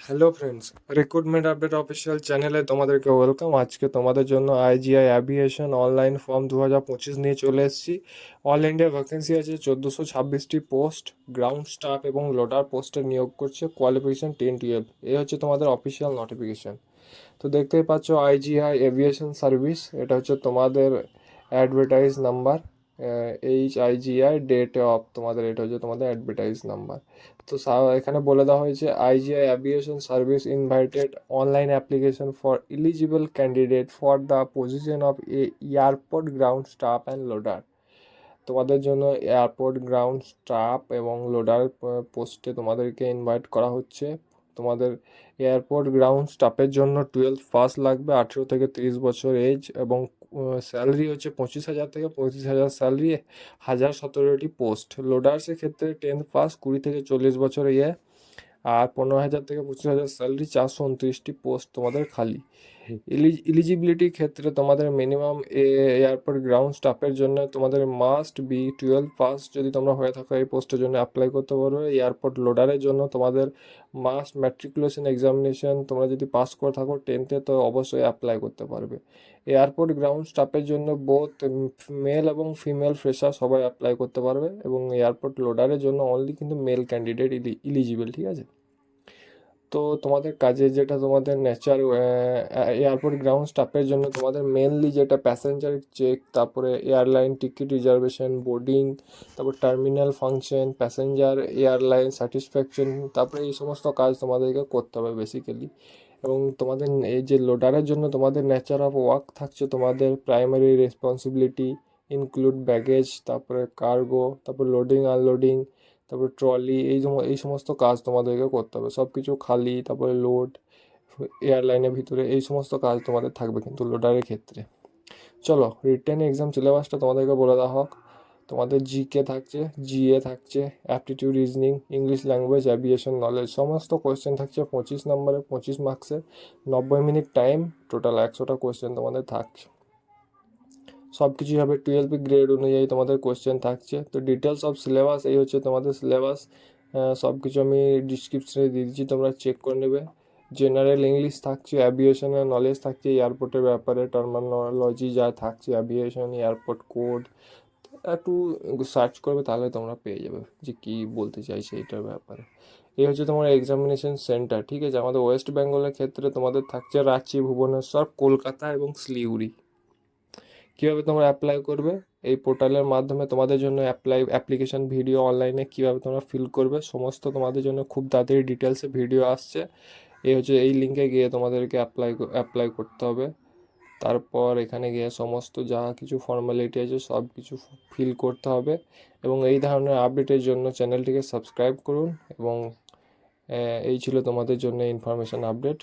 Hello friends recruitment update official চ্যানেলে তোমাদেরকে welcome আজকে তোমাদের জন্য আইজিআই অ্যাভিয়েশন অনলাইন ফর্ম দু হাজার পঁচিশ নিয়ে চলে এসেছি। অল ইন্ডিয়া ভ্যাকেন্সি আছে চোদ্দোশো ছাব্বিশটি পোস্ট গ্রাউন্ড স্টাফ এবং লোডার পোস্টে নিয়োগ করছে কোয়ালিফিকেশন টেন টুয়েলভ এই হচ্ছে তোমাদের অফিসিয়াল নোটিফিকেশন তো দেখতেই পাচ্ছ আইজিআই এভিয়েশন সার্ভিস এটা হচ্ছে তোমাদের advertise number H I G IGI date of তোমাদের, এটা হচ্ছে তোমাদের অ্যাডভার্টাইজ নাম্বার তো এখানে বলে দেওয়া হয়েছে IGI aviation service invited online application for eligible candidate for the position of a airport ground staff and loader তোমাদের জন্য এয়ারপোর্ট গ্রাউন্ড স্টাফ এবং লোডার পোস্টে তোমাদেরকে ইনভাইট করা হচ্ছে। তোমাদের এয়ারপোর্ট গ্রাউন্ড স্টাফের জন্য টুয়েলভ পাস লাগবে, আঠেরো থেকে তিরিশ বছর এজ এবং স্যালারি হচ্ছে পঁচিশ হাজার থেকে পঁয়ত্রিশ হাজার স্যালারি হাজার সতেরোটি পোস্ট লোডার্সের ক্ষেত্রে টেন্থ পাস কুড়ি থেকে চল্লিশ বছর ইয়ে আর পনেরো হাজার থেকে পঁচিশ হাজার স্যালারি চারশো উনত্রিশটি পোস্ট তোমাদের খালি। ইলিজিবিলিটির ক্ষেত্রে তোমাদের মিনিমাম এয়ারপোর্ট গ্রাউন্ড স্টাফের জন্য তোমাদের মাস্ট বি টুয়েলভ পাস যদি তোমরা হয়ে থাকো এই পোস্টের জন্য অ্যাপ্লাই করতে পারবে এয়ারপোর্ট লোডারের জন্য তোমাদের মাস্ট ম্যাট্রিকুলেশন এক্সামিনেশন তোমরা যদি পাস করে থাকো টেন্থে তো অবশ্যই অ্যাপ্লাই করতে পারবে। এয়ারপোর্ট গ্রাউন্ড স্টাফের জন্য বোথ মেল এবং ফিমেল ফ্রেশার সবাই অ্যাপ্লাই করতে পারবে এবং এয়ারপোর্ট লোডারের জন্য অনলি কিন্তু মেল ক্যান্ডিডেট ইলিজিবল ঠিক আছে? তো তোমাদের কাজে যেটা তোমাদের নেচার এয়ারপোর্ট গ্রাউন্ড স্টাফের জন্য তোমাদের মেনলি যেটা প্যাসেঞ্জার চেক তারপরে এয়ারলাইন টিকিট রিজার্ভেশন বোর্ডিং তারপর terminal function passenger airline satisfaction তারপরে এই সমস্ত কাজ তোমাদেরকে করতে হবে বেসিক্যালি এবং তোমাদের এই যে লোডারের জন্য তোমাদের নেচার অফ ওয়ার্ক থাকছে তোমাদের প্রাইমারি রেসপন্সিবিলিটি ইনক্লুড ব্যাগেজ তারপরে কার্গো তারপর লোডিং আনলোডিং তারপর ট্রলি এই এই সমস্ত কাজ তোমাদেরকে করতে হবে। সব কিছু খালি, তারপরে লোড এয়ারলাইনের ভিতরে এই সমস্ত কাজ তোমাদের থাকবে কিন্তু লোডারের ক্ষেত্রে। চলো রিটেন এক্সাম সিলেবাসটা তোমাদেরকে বলে দেওয়া হোক। তোমাদের জিকে থাকছে জিএ থাকছে aptitude reasoning English language aviation knowledge সমস্ত কোয়েশ্চেন থাকছে পঁচিশ নম্বরে, পঁচিশ মার্কসের নব্বই মিনিট টাইম টোটাল একশোটা কোয়েশ্চেন তোমাদের থাকছে। সব কিছুই হবে টুয়েলভ গ্রেড অনুযায়ী তোমাদের কোয়েশ্চেন থাকছে। তো ডিটেলস অফ সিলেবাস এই হচ্ছে তোমাদের সিলেবাস সব কিছু আমি ডিসক্রিপশনে দিয়ে দিচ্ছি, তোমরা চেক করে নেবে। জেনারেল ইংলিশ থাকছে অ্যাভিয়েশনের নলেজ থাকছে এয়ারপোর্টের ব্যাপারে টার্মিনোলজি যা থাকছে অ্যাভিয়েশন এয়ারপোর্ট কোড একটু সার্চ করবে তাহলে তোমরা পেয়ে যাবে যে কী বলতে চাইছে এটার ব্যাপারে। এই হচ্ছে তোমার এক্সামিনেশন সেন্টার ঠিক আছে? আমাদের ওয়েস্ট বেঙ্গলের ক্ষেত্রে তোমাদের থাকছে রাঁচি, ভুবনেশ্বর, কলকাতা এবং শিলিগুড়ি। কীভাবে তোমরা অ্যাপ্লাই করবে? এই পোর্টালের মাধ্যমে তোমাদের জন্য অ্যাপ্লাই অ্যাপ্লিকেশন ভিডিও অনলাইনে কীভাবে তোমরা ফিল করবে? সমস্ত তোমাদের জন্য খুব তাড়াতাড়ি ডিটেলসে ভিডিও আসছে। এই হচ্ছে এই লিঙ্কে গিয়ে তোমাদেরকে অ্যাপ্লাই অ্যাপ্লাই করতে হবে। তারপর এখানে গিয়ে সমস্ত যা কিছু ফর্মালিটি আছে সব কিছু ফিল করতে হবে। এবং এই ধরনের আপডেটের জন্য চ্যানেলটিকে সাবস্ক্রাইব করুন এবং এই ছিল তোমাদের জন্য ইনফরমেশান আপডেট